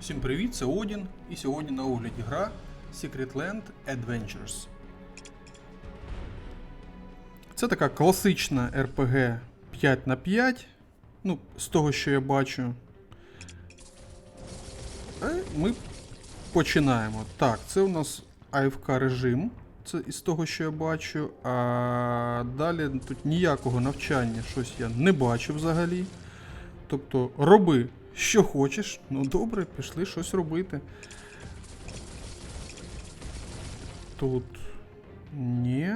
Всім привіт, це Одін, і сьогодні на огляді гра Secret Land Adventures. Це така класична RPG 5 на 5 Ну, з того, що я бачу. Е, Ми починаємо. Так, це у нас AFK режим. Це із того, що я бачу. А далі тут ніякого навчання щось я не бачу взагалі. Тобто роби, що хочеш. Ну добре, пішли щось робити. Тут ні.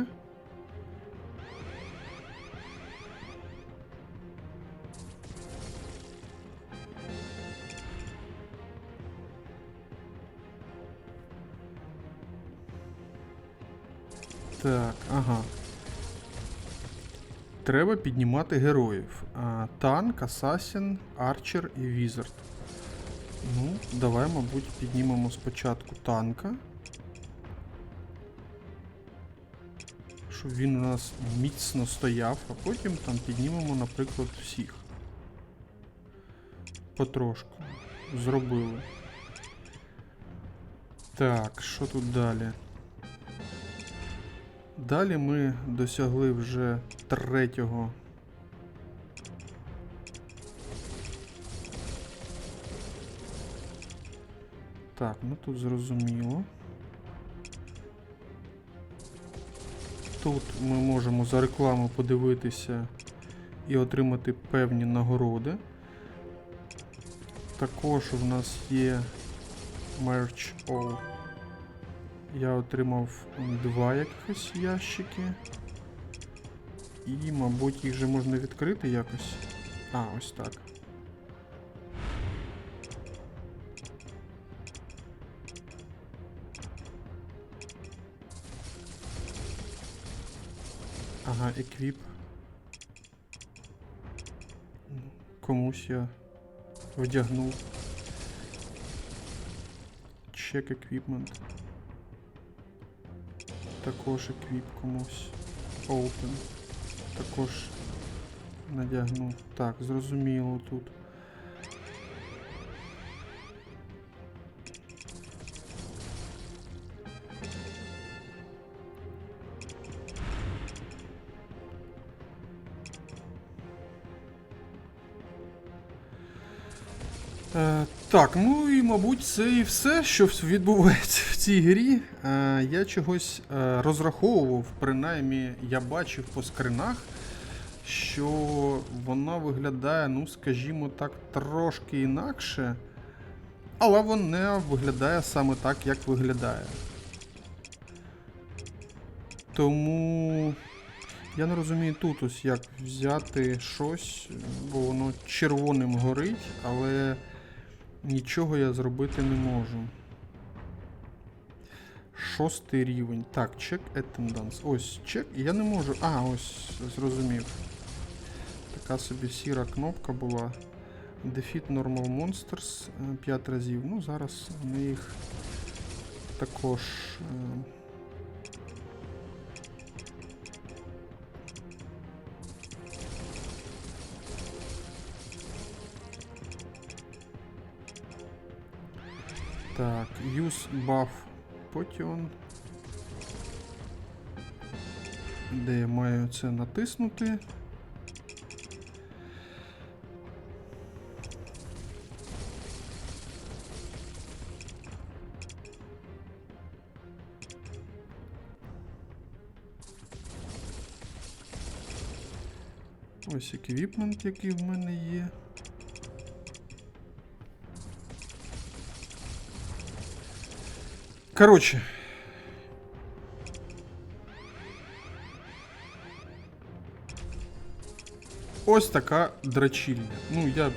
Так, ага. Треба піднімати героїв. Танк, асасін, арчер і візард. Ну, давай, мабуть, піднімемо спочатку танка. Щоб він у нас міцно стояв, а потім там піднімемо, наприклад, всіх. Потрошку. Зробили. Так, що тут далі? Далі ми досягли вже третього. Так, ну тут зрозуміло. Тут ми можемо за рекламу подивитися і отримати певні нагороди. Також в нас є Merch All. Я отримав два якихось ящики. І, мабуть, їх же можна відкрити якось. А, ось так. Ага, еквіп. Комусь я вдягнув. Чек еквіпмент. Також еквіп комусь. Open. Також надягну. Так, зрозуміло тут. Е, так, ну і мабуть, це і все, що відбувається в цій грі. Е, я чогось е, розраховував, принаймні я бачив по скринах, що вона виглядає, ну скажімо так, трошки інакше. Але вона виглядає саме так, як виглядає. Тому я не розумію тут ось як взяти щось, бо воно червоним горить, але нічого я зробити не можу. Шостий рівень. Так, check attendance. Ось чек. Я не можу. А, ось, зрозумів. Така собі сіра кнопка була. Defeat Normal Monsters 5 разів. Ну, зараз ми їх також. Так, use buff potion. Де я маю це натиснути? Ось еквіпмент, який в мене є. Коротше. Ось така драчільня. Ну, я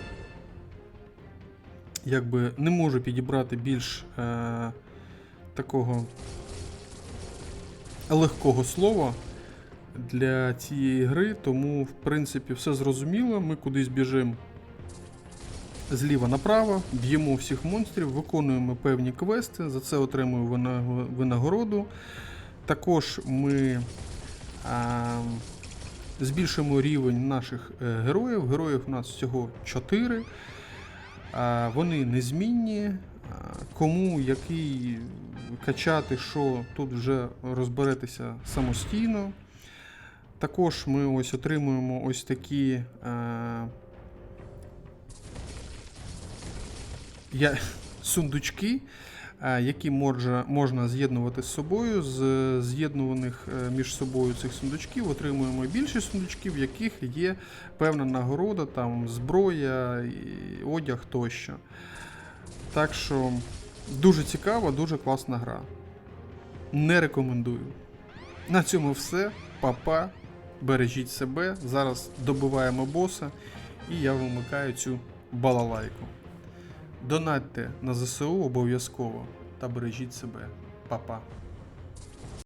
якби не можу підібрати більш е, такого легкого слова для цієї гри, тому, в принципі, все зрозуміло. Ми кудись біжимо зліва направо, б'ємо всіх монстрів, виконуємо певні квести, за це отримуємо винагороду. Також ми а, збільшуємо рівень наших е, героїв. Героїв у нас всього 4. А, вони незмінні. кому який качати, що тут вже розберетеся самостійно. Також ми ось отримуємо ось такі. Я, сундучки, е, які можна, можна з'єднувати з собою. З з'єднуваних е, між собою цих сундучків отримуємо більше сундучків, в яких є певна нагорода, там зброя, одяг тощо. Так що дуже цікава, дуже класна гра. Не рекомендую. На цьому все. Па-па. Бережіть себе. Зараз добиваємо боса, і я вимикаю цю балалайку. Донатьте на ЗСУ обов'язково та бережіть себе. Па-па.